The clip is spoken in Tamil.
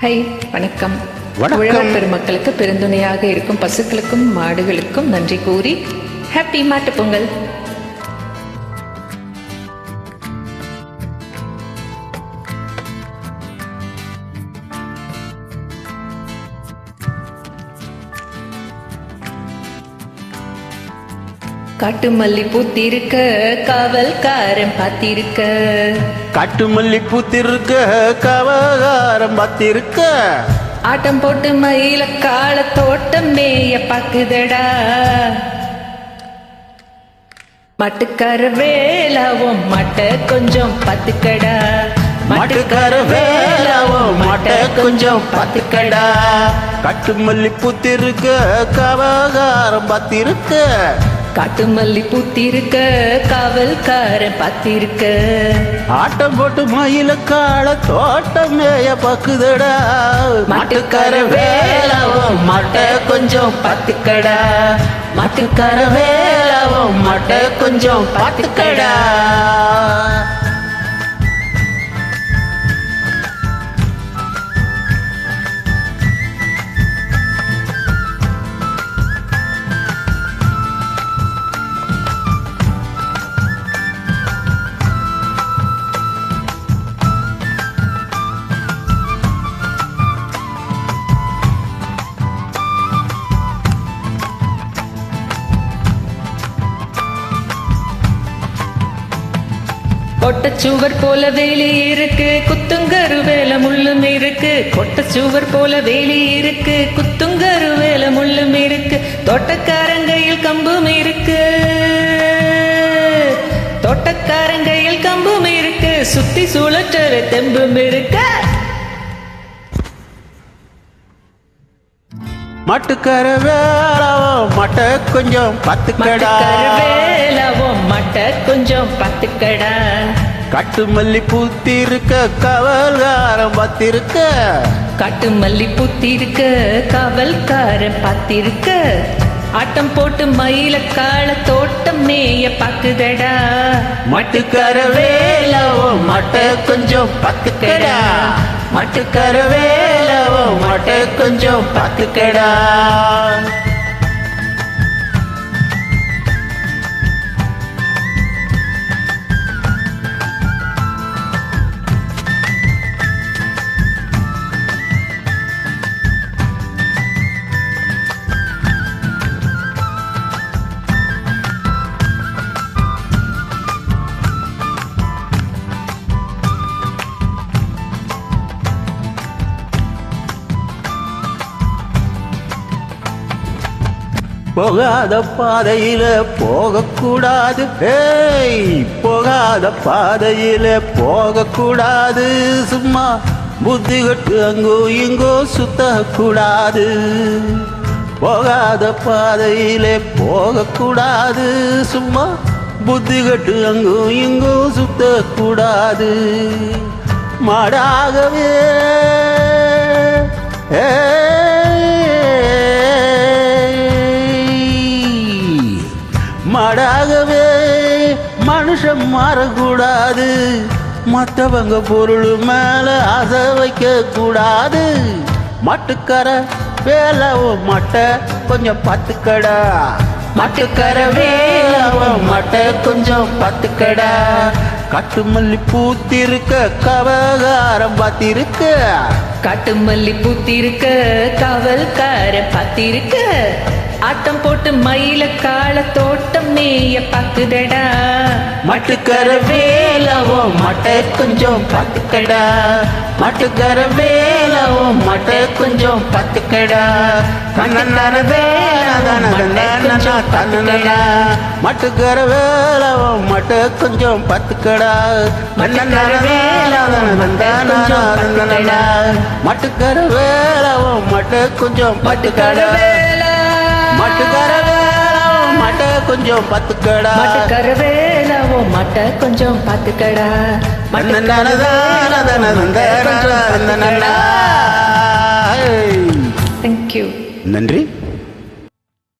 ஹை வணக்கம். உழவர் பெருமக்களுக்கு பெருந்துணையாக இருக்கும் பசுக்களுக்கும் மாடுகளுக்கும் நன்றி கூறி ஹாப்பி மாட்டுப் பொங்கல் காட்டு மல்லி பூத்திருக்க காவல்காரன் பார்த்திருக்க. காட்டு மல்லி பூத்திருக்க கவகாரம் பார்த்திருக்க. ஆட்டம் போட்டு மயில கால தோட்டம் மேய பாக்குதடா. மட்டுக்கார வேலாவும் மட்ட கொஞ்சம் பத்துக்கடா மாட்டுக்கார வேலாவோ மாட்ட கொஞ்சம் பார்த்துக்கடா. காட்டு மல்லி பூத்திருக்க கவகாரம் பார்த்திருக்க. காட்டு மல்லி பூத்திருக்க காவல்காரன் பத்திருக்க ஆட்டம் போட்டு மயில கால தோட்டம் மேய பக்குதடா. மாட்டுக்கார வேலாவும் மாட்ட கொஞ்சம் பார்த்துக்கடா. மாட்டுக்கார வேலாவும் மாட்ட கொஞ்சம் பார்த்துக்கடா. கொட்டச்சுவர் போல வேலி இருக்கு குத்துங்கரு வேல முள்ளும் இருக்கு. கொட்டச்சுவர் போல வேலி இருக்கு குத்துங்கரு வேல முள்ளும் இருக்கு. தோட்டக்காரங்கையில் கம்பும் இருக்கு. தோட்டக்காரங்கையில் கம்பும் இருக்கு. சுத்தி சுழற்ற தெம்பும் இருக்கு. மாட்டுக்கார வேலாவோ மாட்ட கொஞ்சம் பார்த்துக்கடா மட்டுக்கார வேலவும் மட்ட கொஞ்சம் பத்துக்கடா. காட்டு மல்லி பூத்திருக்க கவல்காரம் பார்த்திருக்க காட்டு மல்லி பூத்திருக்க காவல்காரன் பார்த்திருக்க ஆட்டம் போட்டு மயில கால தோட்டம் மேய பாக்குதடா. மாட்டுக்கார வேலாவோ மாட்ட கொஞ்சம் பார்த்துக்கடா மாட்டுக்கார வேலாவோ மட்ட கொஞ்சம் பார்த்துக்கடா. போகாத பாதையில போகக்கூடாது. ஏய் போகாத பாதையில போகக்கூடாது. சும்மா புத்தி கட்டு அங்கோ இங்கோ சுத்தக்கூடாது. போகாத பாதையில போகக்கூடாது. சும்மா புத்தி கட்டு அங்கோ இங்கோ சுத்தக்கூடாது. மாடாகவே ஏ ஆகவே மனுஷன் மாறக்கூடாது. மற்றவங்க பொருள் மேல ஆசை வைக்க கூடாது மட்டுக்கர வேலை மட்டை கொஞ்சம் பத்துக்கடா மட்டுக்கர வேலை மட்டை கொஞ்சம் பத்துக்கடா கட்டுமல்லி பூத்திருக்க கவகாரம் பார்த்திருக்க. கட்டுமல்லி பூத்திருக்க கவல்கார பார்த்திருக்க. ஆட்டம் போட்டு மயில கால தோட்டம் மேய பாக்குதடா. மட்டுக்கர வேலவோ மட்டை கொஞ்சம் பத்துக்கடா. மட்டுக்கர வேலவோ மட்டை கொஞ்சம் பத்துக்கடா. தன்னன்னார தன்னடா மட்டுக்கர வேலவோ மட்டை கொஞ்சம் பத்துக்கடா. மன்னன்னார வேலா மட்டுக்கர வேலவோ மட்டை கொஞ்சம் பத்துக்கடா. மாட்டுக்கார வேலவோ மட்டை கொஞ்சம் பத்துக்கடா மாட்டுக்கார வேலாவோ மட்ட கொஞ்சம் பாத்துக்கடா நன்றி தேங்க்யூ நன்றி.